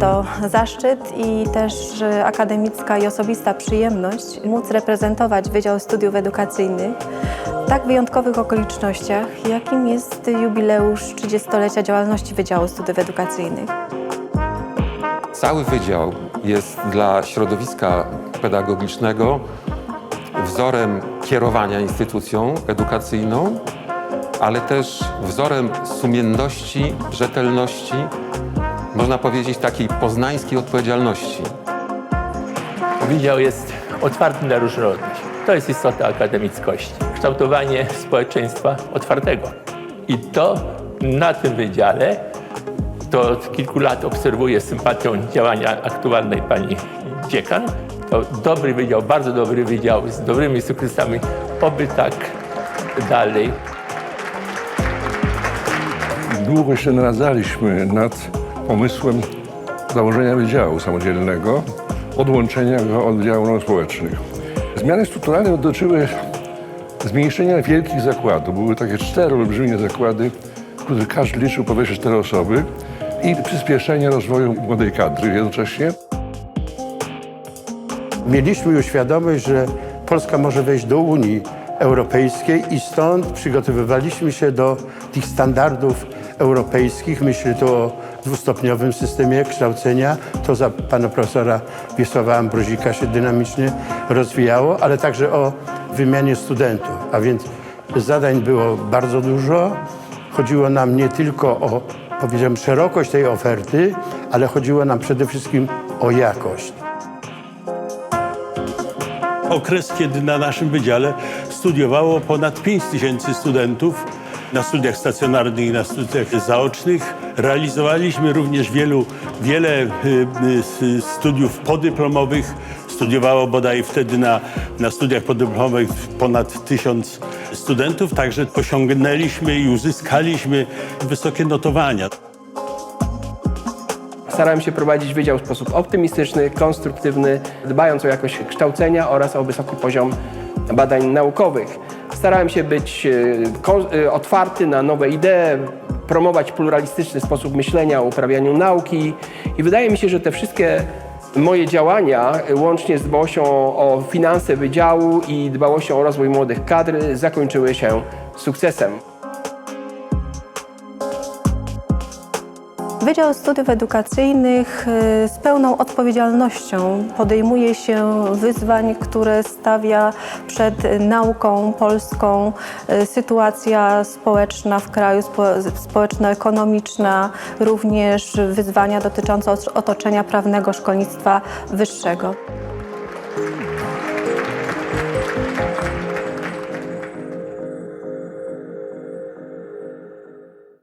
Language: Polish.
To zaszczyt i też akademicka i osobista przyjemność móc reprezentować Wydział Studiów Edukacyjnych w tak wyjątkowych okolicznościach, jakim jest jubileusz 30-lecia działalności Wydziału Studiów Edukacyjnych. Cały wydział jest dla środowiska pedagogicznego wzorem kierowania instytucją edukacyjną, ale też wzorem sumienności, rzetelności, można powiedzieć takiej poznańskiej odpowiedzialności. Wydział jest otwarty na różnorodność. To jest istota akademickości. Kształtowanie społeczeństwa otwartego. I to na tym wydziale, to od kilku lat obserwuję z sympatią działania aktualnej pani dziekan. To dobry wydział, bardzo dobry wydział z dobrymi sukcesami. Oby tak dalej. Długo się naradzaliśmy nad pomysłem założenia wydziału samodzielnego, odłączenia go od działów społecznych. Zmiany strukturalne dotyczyły zmniejszenia wielkich zakładów. Były takie cztery olbrzymie zakłady, w których każdy liczył powyżej cztery osoby i przyspieszenie rozwoju młodej kadry jednocześnie. Mieliśmy już świadomość, że Polska może wejść do Unii Europejskiej i stąd przygotowywaliśmy się do tych standardów europejskich. Myślę tu o dwustopniowym systemie kształcenia. To za pana profesora Wiesława Ambrozika się dynamicznie rozwijało, ale także o wymianie studentów. A więc zadań było bardzo dużo. Chodziło nam nie tylko o, powiedziałem, szerokość tej oferty, ale chodziło nam przede wszystkim o jakość. okres, kiedy na naszym wydziale studiowało ponad 5 tysięcy studentów na studiach stacjonarnych i na studiach zaocznych. Realizowaliśmy również wielu, wiele y, y, studiów podyplomowych. Studiowało bodaj wtedy na, na studiach podyplomowych ponad tysiąc studentów, także osiągnęliśmy i uzyskaliśmy wysokie notowania. Starałem się prowadzić wydział w sposób optymistyczny, konstruktywny, dbając o jakość kształcenia oraz o wysoki poziom badań naukowych. Starałem się być e, e, otwarty na nowe idee, promować pluralistyczny sposób myślenia o uprawianiu nauki i wydaje mi się, że te wszystkie moje działania, e, łącznie z dbałością o finanse wydziału i dbałością o rozwój młodych kadr, zakończyły się sukcesem. Wydział Studiów Edukacyjnych y, z pełną odpowiedzialnością podejmuje się wyzwań, które stawia przed nauką polską y, sytuacja społeczna w kraju, spo- społeczno-ekonomiczna, również wyzwania dotyczące otoczenia prawnego szkolnictwa wyższego.